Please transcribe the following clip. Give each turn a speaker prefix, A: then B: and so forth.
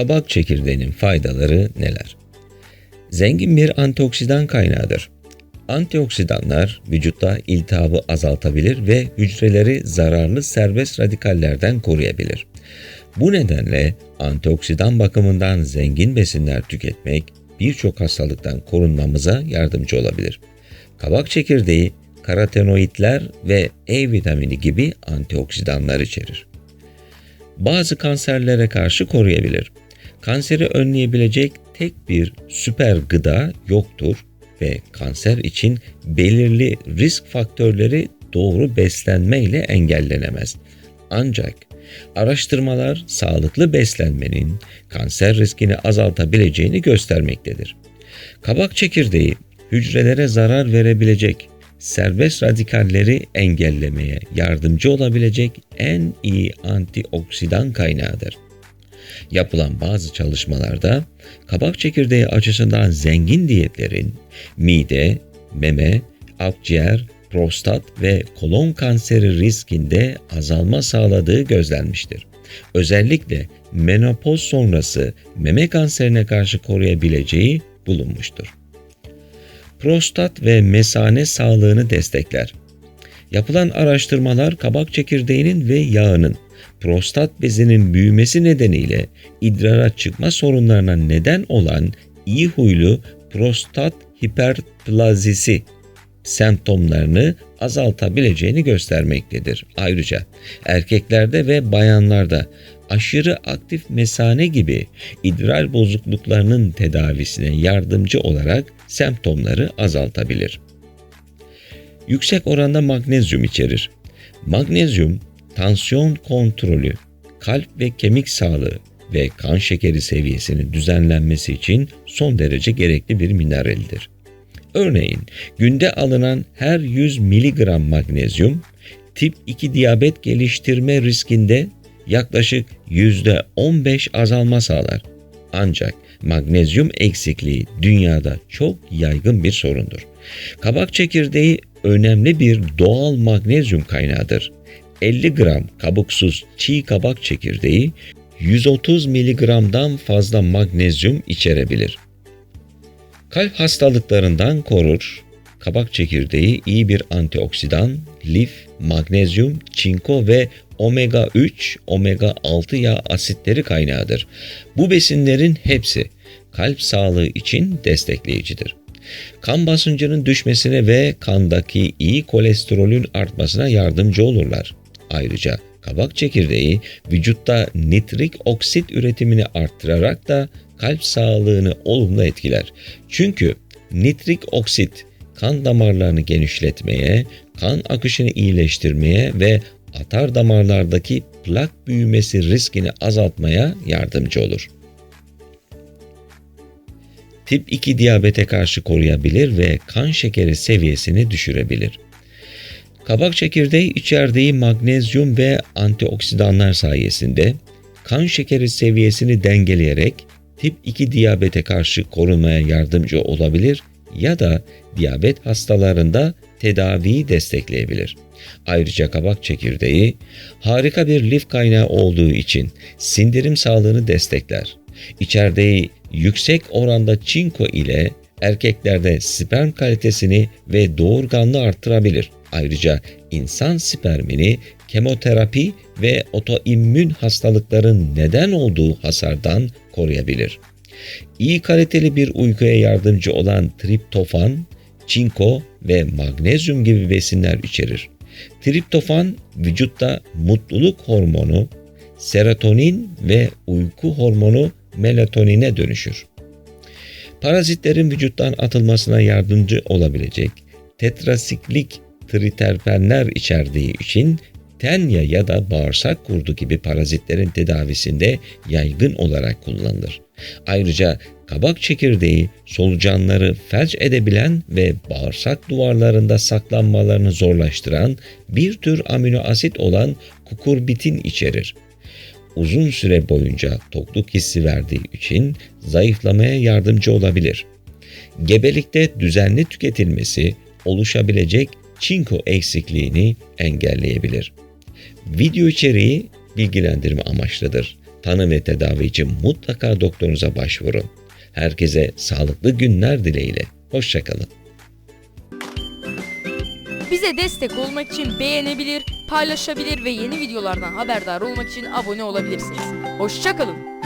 A: Kabak çekirdeğinin faydaları neler? Zengin bir antioksidan kaynağıdır. Antioksidanlar vücutta iltihabı azaltabilir ve hücreleri zararlı serbest radikallerden koruyabilir. Bu nedenle antioksidan bakımından zengin besinler tüketmek birçok hastalıktan korunmamıza yardımcı olabilir. Kabak çekirdeği karotenoidler ve E vitamini gibi antioksidanlar içerir. Bazı kanserlere karşı koruyabilir. Kanseri önleyebilecek tek bir süper gıda yoktur ve kanser için belirli risk faktörleri doğru beslenme ile engellenemez. Ancak araştırmalar sağlıklı beslenmenin kanser riskini azaltabileceğini göstermektedir. Kabak çekirdeği hücrelere zarar verebilecek serbest radikalleri engellemeye yardımcı olabilecek en iyi antioksidan kaynağıdır. Yapılan bazı çalışmalarda kabak çekirdeği açısından zengin diyetlerin mide, meme, akciğer, prostat ve kolon kanseri riskinde azalma sağladığı gözlenmiştir. Özellikle menopoz sonrası meme kanserine karşı koruyabileceği bulunmuştur. Prostat ve mesane sağlığını destekler. Yapılan araştırmalar kabak çekirdeğinin ve yağının prostat bezinin büyümesi nedeniyle idrara çıkma sorunlarına neden olan iyi huylu prostat hiperplazisi semptomlarını azaltabileceğini göstermektedir. Ayrıca erkeklerde ve bayanlarda aşırı aktif mesane gibi idrar bozukluklarının tedavisine yardımcı olarak semptomları azaltabilir. Yüksek oranda magnezyum içerir. Magnezyum tansiyon kontrolü, kalp ve kemik sağlığı ve kan şekeri seviyesinin düzenlenmesi için son derece gerekli bir mineraldir. Örneğin günde alınan her 100 mg magnezyum tip 2 diyabet geliştirme riskinde yaklaşık %15 azalma sağlar. Ancak magnezyum eksikliği dünyada çok yaygın bir sorundur. Kabak çekirdeği önemli bir doğal magnezyum kaynağıdır. 50 gram kabuksuz çiğ kabak çekirdeği 130 miligramdan fazla magnezyum içerebilir. Kalp hastalıklarından korur. Kabak çekirdeği iyi bir antioksidan, lif, magnezyum, çinko ve omega 3, omega 6 yağ asitleri kaynağıdır. Bu besinlerin hepsi kalp sağlığı için destekleyicidir. Kan basıncının düşmesine ve kandaki iyi kolesterolün artmasına yardımcı olurlar. Ayrıca kabak çekirdeği vücutta nitrik oksit üretimini arttırarak da kalp sağlığını olumlu etkiler. Çünkü nitrik oksit kan damarlarını genişletmeye, kan akışını iyileştirmeye ve atar damarlardaki plak büyümesi riskini azaltmaya yardımcı olur. Tip 2 diyabete karşı koruyabilir ve kan şekeri seviyesini düşürebilir. Kabak çekirdeği içerdiği magnezyum ve antioksidanlar sayesinde kan şekeri seviyesini dengeleyerek tip 2 diyabete karşı korunmaya yardımcı olabilir ya da diyabet hastalarında tedaviyi destekleyebilir. Ayrıca kabak çekirdeği harika bir lif kaynağı olduğu için sindirim sağlığını destekler. İçerdiği yüksek oranda çinko ile erkeklerde sperm kalitesini ve doğurganlığı arttırabilir. Ayrıca insan spermini kemoterapi ve otoimmün hastalıkların neden olduğu hasardan koruyabilir. İyi kaliteli bir uykuya yardımcı olan triptofan, çinko ve magnezyum gibi besinler içerir. Triptofan vücutta mutluluk hormonu, serotonin ve uyku hormonu melatonine dönüşür. Parazitlerin vücuttan atılmasına yardımcı olabilecek tetrasiklik triterpenler içerdiği için tenya ya da bağırsak kurdu gibi parazitlerin tedavisinde yaygın olarak kullanılır. Ayrıca kabak çekirdeği solucanları felç edebilen ve bağırsak duvarlarında saklanmalarını zorlaştıran bir tür amino asit olan kukurbitin içerir. Uzun süre boyunca tokluk hissi verdiği için zayıflamaya yardımcı olabilir. Gebelikte düzenli tüketilmesi oluşabilecek çinko eksikliğini engelleyebilir. Video içeriği bilgilendirme amaçlıdır. Tanı ve tedavi için mutlaka doktorunuza başvurun. Herkese sağlıklı günler dileğiyle. Hoşçakalın.
B: Bize destek olmak için beğenebilir, paylaşabilir ve yeni videolardan haberdar olmak için abone olabilirsiniz. Hoşçakalın.